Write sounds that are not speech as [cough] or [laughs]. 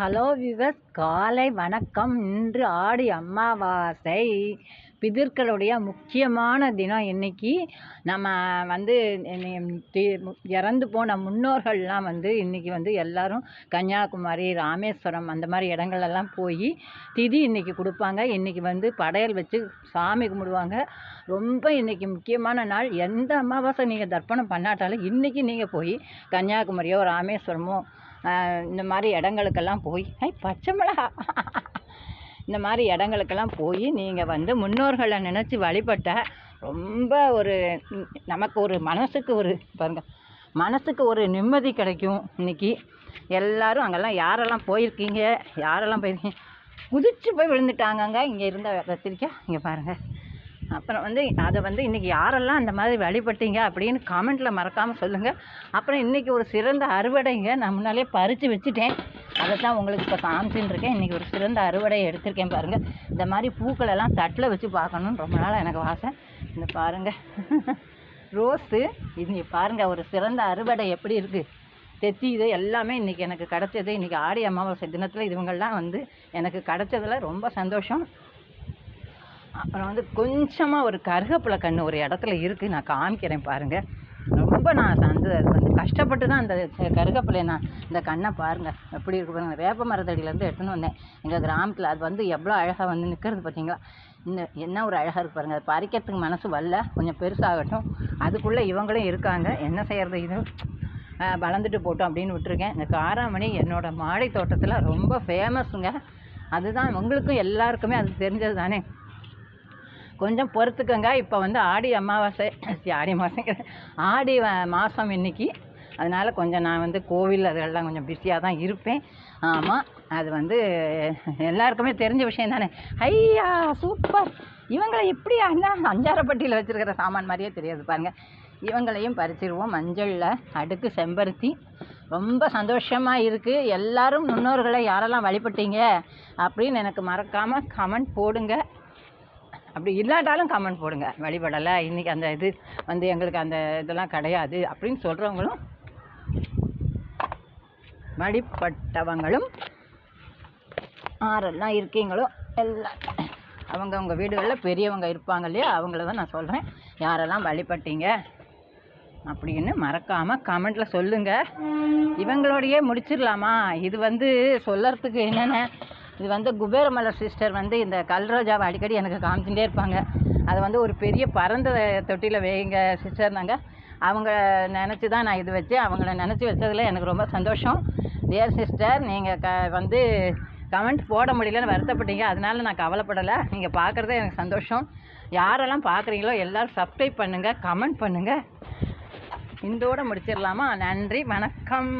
Hello விவஸ் காலை வணக்கம். இன்று ஆடி அமாவாசை. பிதர்களுடைய முக்கியமான தினம் இன்னைக்கு. நம்ம வந்து இறந்து போன முன்னோர்கள்லாம் வந்து இன்றைக்கி வந்து எல்லோரும் கன்னியாகுமரி ராமேஸ்வரம் அந்த மாதிரி இடங்களெல்லாம் போய் திதி இன்றைக்கி கொடுப்பாங்க. இன்றைக்கி வந்து படையல் வச்சு சாமி கும்பிடுவாங்க. ரொம்ப இன்றைக்கி முக்கியமான நாள். எந்த அமாவாசை நீங்கள் தர்ப்பணம் பண்ணாட்டாலும் இன்றைக்கி நீங்கள் போய் கன்னியாகுமரியோ ராமேஸ்வரமோ இந்த மாதிரி இடங்களுக்கெல்லாம் போய் ஐ பச்சை மிளகா. இந்த மாதிரி இடங்களுக்கெல்லாம் போய் நீங்கள் வந்து முன்னோர்களை நினச்சி வழிபட்ட ரொம்ப ஒரு நமக்கு ஒரு மனசுக்கு ஒரு பாருங்கள் மனசுக்கு ஒரு நிம்மதி கிடைக்கும் இன்றைக்கி எல்லோரும் அங்கெல்லாம் யாரெல்லாம் போயிருக்கீங்க யாரெல்லாம் போயிருக்கீங்க? குதிச்சு போய் விழுந்துட்டாங்கங்க இங்கே இருந்த கத்திரிக்காய் இங்கே பாருங்கள் அப்புறம் வந்து அதை வந்து இன்றைக்கி யாரெல்லாம் அந்த மாதிரி வழிபட்டீங்க அப்படின்னு கமெண்ட்டில் மறக்காமல் சொல்லுங்கள் அப்புறம் இன்றைக்கி ஒரு சிறந்த அறுவடைங்க நான் முன்னாலே பறித்து வச்சுட்டேன். அதை தான் உங்களுக்கு இப்போ காமிச்சுன்னு இருக்கேன். இன்றைக்கி ஒரு சிறந்த அறுவடையை எடுத்திருக்கேன் பாருங்கள் இந்த மாதிரி பூக்களெல்லாம் தட்டில் வச்சு பார்க்கணுன்னு ரொம்ப நாள் எனக்கு வாசை இந்த பாருங்கள் [laughs] ரோஸு இது பாருங்கள் ஒரு சிறந்த அறுவடை எப்படி இருக்குது தெத்தி இது எல்லாமே இன்றைக்கி எனக்கு கிடச்சது. இன்றைக்கி ஆடி அமாவாசை தினத்தில் இவங்கள்லாம் வந்து எனக்கு கிடச்சதில் ரொம்ப சந்தோஷம். அப்புறம் வந்து கொஞ்சமாக ஒரு கருகப்பிலை கன்று ஒரு இடத்துல இருக்குது நான் காமிக்கிறேன் பாருங்கள் ரொம்ப நான் அந்த வந்து கஷ்டப்பட்டு தான் அந்த கருகப்பிள்ளைய நான் இந்த கண்ணை பாருங்கள் எப்படி இருக்கு பாருங்கள் வேப்ப மரத்தடியிலேருந்து எடுத்துன்னு வந்தேன். எங்கள் கிராமத்தில் அது வந்து எவ்வளோ அழகாக வந்து நிற்கிறது பார்த்தீங்களா இந்த என்ன ஒரு அழகாக இருக்கு பாருங்கள் அது பறிக்கிறதுக்கு மனசு வரல. கொஞ்சம் பெருசாகட்டும். அதுக்குள்ளே இவங்களும் இருக்காங்க. என்ன செய்கிறது இது? வளர்ந்துட்டு போட்டோம் அப்படின்னு விட்டுருக்கேன். இந்த காராமணி என்னோடய மாடி தோட்டத்தில் ரொம்ப ஃபேமஸுங்க அதுதான் உங்களுக்கும் எல்லாருக்குமே அது தெரிஞ்சது தானே கொஞ்சம் பொறுத்துக்கங்க. இப்போ வந்து ஆடி அமாவாசை [coughs] ஆடி மாதங்கிற ஆடி மாதம் இன்னைக்கு. அதனால் கொஞ்சம் நான் வந்து கோவில் அதெல்லாம் கொஞ்சம் பிஸியாக தான் இருப்பேன். ஆமாம் அது வந்து எல்லாருக்குமே தெரிஞ்ச விஷயம் தானே. ஐயா சூப்பர் இவங்களை எப்படி அண்ணா அஞ்சாரப்பட்டியில் வச்சுருக்கிற சாமான் மாதிரியே தெரியாது பாருங்கள் இவங்களையும் பறிச்சிருவோம் மஞ்சளில் அடுக்கு செம்பருத்தி. ரொம்ப சந்தோஷமாக இருக்குது எல்லோரும் முன்னோர்களை யாரெல்லாம் வழிபட்டீங்க அப்படின்னு எனக்கு மறக்காமல் கமெண்ட் போடுங்க. அப்படி இல்லாட்டாலும் கமெண்ட் போடுங்க. வழிபடலை. இன்றைக்கி அந்த இது வந்து எங்களுக்கு அந்த இதெல்லாம் கிடையாது அப்படின்னு சொல்கிறவங்களும் வழிபட்டவங்களும் ஆரெல்லாம் இருக்கீங்களோ எல்லாம் அவங்கவுங்க வீடுகளில் பெரியவங்க இருப்பாங்க இல்லையா? அவங்கள தான் நான் சொல்கிறேன் யாரெல்லாம் வழிபட்டீங்க அப்படின்னு மறக்காமல் கமெண்ட்டில் சொல்லுங்கள் இவங்களோடையே முடிச்சிடலாமா? இது வந்து சொல்லறதுக்கு என்னென்ன இது வந்து குபேரமலர் சிஸ்டர் வந்து இந்த கல்ரோஜாவை அடிக்கடி எனக்கு காமிச்சுட்டே இருப்பாங்க. அதை வந்து ஒரு பெரிய பரந்த தொட்டியில் வைங்க சிஸ்டர்னாங்க அவங்க நினச்சி தான் நான் இது வச்சேன். அவங்கள நினச்சி வச்சதில் எனக்கு ரொம்ப சந்தோஷம். டியர் சிஸ்டர் நீங்கள் க வந்து கமெண்ட் போட முடியலன்னு வருத்தப்பட்டீங்க. அதனால நான் கவலைப்படலை. நீங்கள் பார்க்குறதே எனக்கு சந்தோஷம். யாரெல்லாம் பார்க்குறீங்களோ எல்லோரும் சப்ஸ்கிரைப் பண்ணுங்கள் கமெண்ட் பண்ணுங்கள் இந்தோடு முடிச்சிடலாமா? நன்றி வணக்கம்.